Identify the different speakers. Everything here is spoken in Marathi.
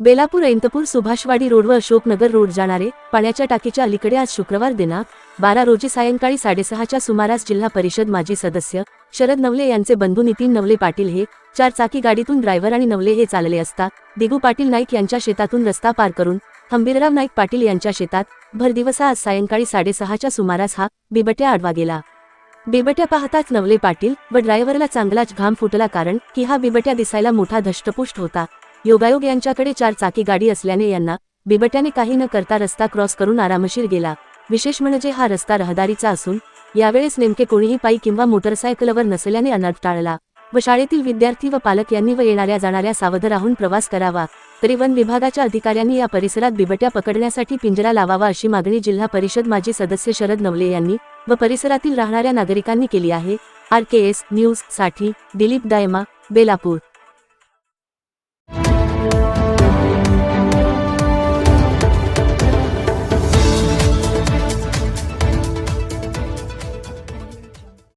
Speaker 1: बेलापूर ऐंतपूर सुभाषवाडी रोड व अशोकनगर रोड जाणारे पाण्याच्या टाकीच्या अलीकडे आज शुक्रवार दिनांक बारा रोजी सायंकाळी साडेसहाच्या सुमारास जिल्हा परिषद माजी सदस्य शरद नवले यांचे बंधू नितीन नवले पाटील हे चार चाकी गाडीतून ड्रायव्हर आणि नवले हे चालले असता दिगू पाटील नाईक यांच्या शेतातून रस्ता पार करून हंबीरराव नाईक पाटील यांच्या शेतात भरदिवसा आज सायंकाळी साडेसहाच्या सुमारास हा बिबट्या आडवा गेला. बिबट्या पाहताच नवले पाटील व ड्रायव्हरला चांगलाच घाम फुटला कारण की हा बिबट्या दिसायला मोठा धष्टपुष्ट होता. योगायोग यांच्याकडे चार चाकी गाडी असल्याने यांना बिबट्याने काही न करता रस्ता क्रॉस करून आरामशीर गेला. विशेष म्हणजे हा रस्ता रहदारीचा असून यावेळेस नेमके कोणीही पायी किंवा मोटरसायकलवर नसल्याने अनाथ टाळला व शाळेतील विद्यार्थी व पालक यांनी व येणाऱ्या जाणाऱ्या सावध राहून प्रवास करावा. तरी वन विभागाच्या अधिकाऱ्यांनी या परिसरात बिबट्या पकडण्यासाठी पिंजरा लावावा अशी मागणी जिल्हा परिषद माजी सदस्य शरद नवले यांनी व परिसरातील राहणाऱ्या नागरिकांनी केली आहे. आर के एस न्यूजसाठी दिलीप दायमा बेलापूर.